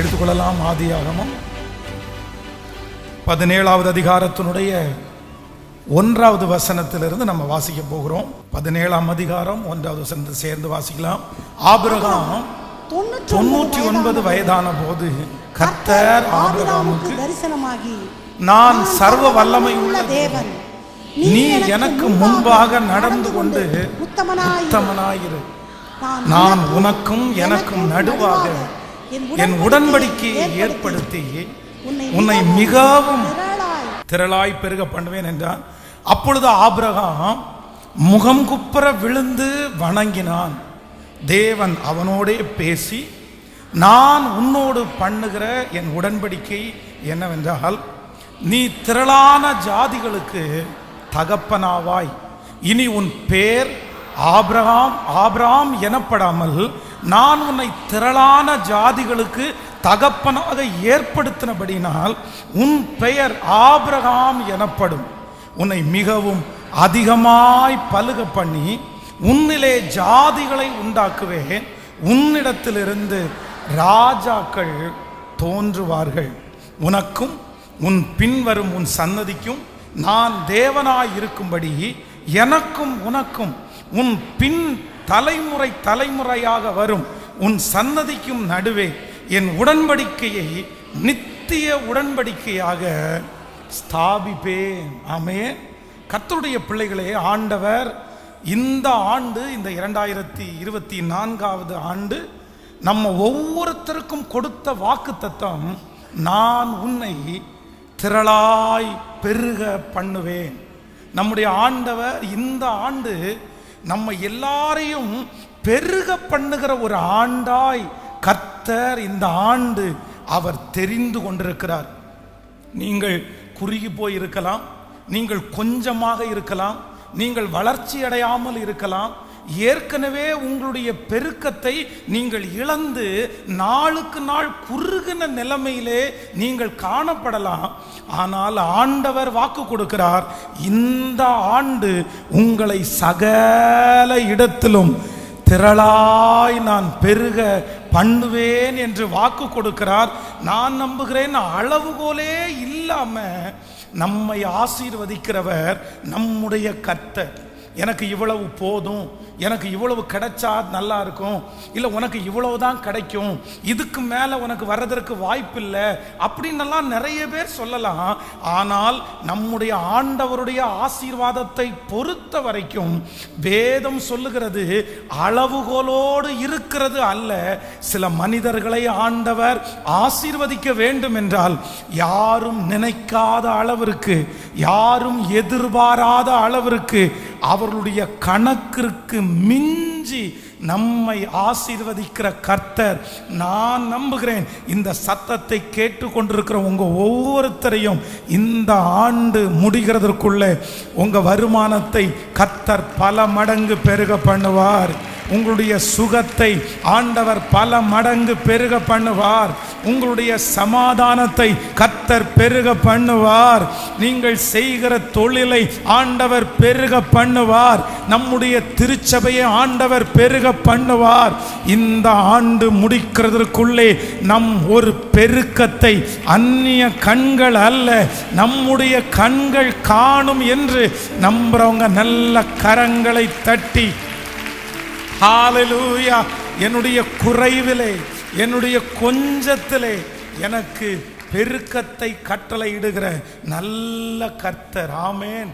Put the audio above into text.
எடுத்துக்கொள்ளலாம் ஆதியாகமம். பதினேழாவது அதிகாரத்தினுடைய ஒன்றாவது வசனத்திலிருந்து நம்ம வாசிக்க போகிறோம். பதினேழாம் அதிகாரம் ஒன்றாவது வசனத்தை சேர்ந்து வாசிக்கலாம். ஆபிரகாம் தொண்ணூற்றி ஒன்பது வயதான போது கர்த்தர் ஆபிரகாமுக்கு தரிசனமாகி நான் சர்வ வல்லமை உள்ள தேவன். நீ எனக்கு முன்பாக நடந்து கொண்டு உத்தமனாயிரு. நான் உனக்கும் எனக்கும் நடுவாக என் உடன்படிக்கையை ஏற்படுத்தி உன்னை மிகவும் திரளாய் பெருக பண்ணுவேன் என்றான். அப்பொழுது ஆபிரகாம் முகம் குப்புற விழுந்து வணங்கினான். தேவன் அவனோடே பேசி நான் உன்னோடு பண்ணுகிற என் உடன்படிக்கை என்னவென்றால் நீ திரளான ஜாதிகளுக்கு தகப்பனாவாய். இனி உன் பேர் ஆபிரகாம் ஆபிரகாம் எனப்படாமல் நான் உன்னை திரளான ஜாதிகளுக்கு தகப்பனாக ஏற்படுத்தினபடினால் உன் பெயர் ஆபிரகாம் எனப்படும். உன்னை மிகவும் அதிகமாய் பலுக பண்ணி உன்னிலே ஜாதிகளை உண்டாக்குவேன். உன்னிடத்திலிருந்து ராஜாக்கள் தோன்றுவார்கள். உனக்கும் உன் பின்வரும் உன் சன்னதிக்கும் நான் தேவனாய் இருக்கும்படி எனக்கும் உனக்கும் உன் பின் தலைமுறை தலைமுறையாக வரும். உன் சன்னதிக்கும் நடுவே என் உடன்படிக்கையை நித்திய உடன்படிக்கையாக ஸ்தாபிப்பேன். ஆமே கத்தருடைய பிள்ளைகளே ஆண்டவர் இந்த ஆண்டு இந்த இரண்டாயிரத்தி இருபத்தி நான்காவது ஆண்டு நம்ம ஒவ்வொருத்தருக்கும் கொடுத்த வாக்கு தத்துவம் நான் உன்னை திரளாய் பெருக பண்ணுவேன். நம்முடைய ஆண்டவர் இந்த ஆண்டு நம்ம எல்லாரையும் பெருக பண்ணுகிற ஒரு ஆண்டாய் கர்த்தர் இந்த ஆண்டு அவர் தெரிந்து கொண்டிருக்கிறார். நீங்கள் குறுகி போய் இருக்கலாம் நீங்கள் கொஞ்சமாக இருக்கலாம் நீங்கள் வளர்ச்சி அடையாமல் இருக்கலாம் ஏற்கனவே உங்களுடைய பெருக்கத்தை நீங்கள் இழந்து நாளுக்கு நாள் குறுகின நிலைமையிலே நீங்கள் காணப்படலாம். ஆனால் ஆண்டவர் வாக்கு கொடுக்கிறார் இந்த ஆண்டு உங்களை சகல இடத்திலும் திரளாய் நான் பெருக பண்ணுவேன் என்று வாக்கு கொடுக்கிறார். நான் நம்புகிறேன் அளவுகோலே இல்லாம நம்மை ஆசீர்வதிக்கிறவர் நம்முடைய கர்த்தர். எனக்கு இவ்வளவு போதும் எனக்கு இவ்வளவு கிடைச்சா நல்லா இருக்கும் இல்லை உனக்கு இவ்வளவு தான் கிடைக்கும் இதுக்கு மேலே உனக்கு வர்றதற்கு வாய்ப்பில்லை அப்படின்னெல்லாம் நிறைய பேர் சொல்லலாம். ஆனால் நம்முடைய ஆண்டவருடைய ஆசீர்வாதத்தை பொறுத்த வரைக்கும் வேதம் சொல்லுகிறது அளவுகோலோடு இருக்கிறது அல்ல. சில மனிதர்களை ஆண்டவர் ஆசீர்வதிக்க வேண்டும் என்றால் யாரும் நினைக்காத அளவிற்கு யாரும் எதிர்பாராத அளவிற்கு அவர்களுடைய கணக்கிற்கு மிஞ்சி நம்மை ஆசீர்வதிக்கிற கர்த்தர் நான் நம்புகிறேன். இந்த சத்தத்தை கேட்டுக்கொண்டிருக்கிற உங்க ஒவ்வொருத்தரையும் இந்த ஆண்டு முடிகிறதற்குள்ளே உங்க வருமானத்தை கர்த்தர் பல மடங்கு பெருக பண்ணுவார். உங்களுடைய சுகத்தை ஆண்டவர் பல மடங்கு பெருக பண்ணுவார். உங்களுடைய சமாதானத்தை கத்தர் பெருக பண்ணுவார். நீங்கள் செய்கிற தொழிலை ஆண்டவர் பெருக பண்ணுவார். நம்முடைய திருச்சபையை ஆண்டவர் பெருக பண்ணுவார். இந்த ஆண்டு முடிக்கிறதற்குள்ளே நம் ஒரு பெருக்கத்தை அந்நிய கண்கள் அல்ல நம்முடைய கண்கள் காணும் என்று நம்புறவங்க நல்ல கரங்களை தட்டி ஹாலலூயா. என்னுடைய குறைவிலே என்னுடைய கொஞ்சத்திலே எனக்கு பெருக்கத்தை கட்டளையிடுகிற நல்ல கர்த்தர். ஆமேன்.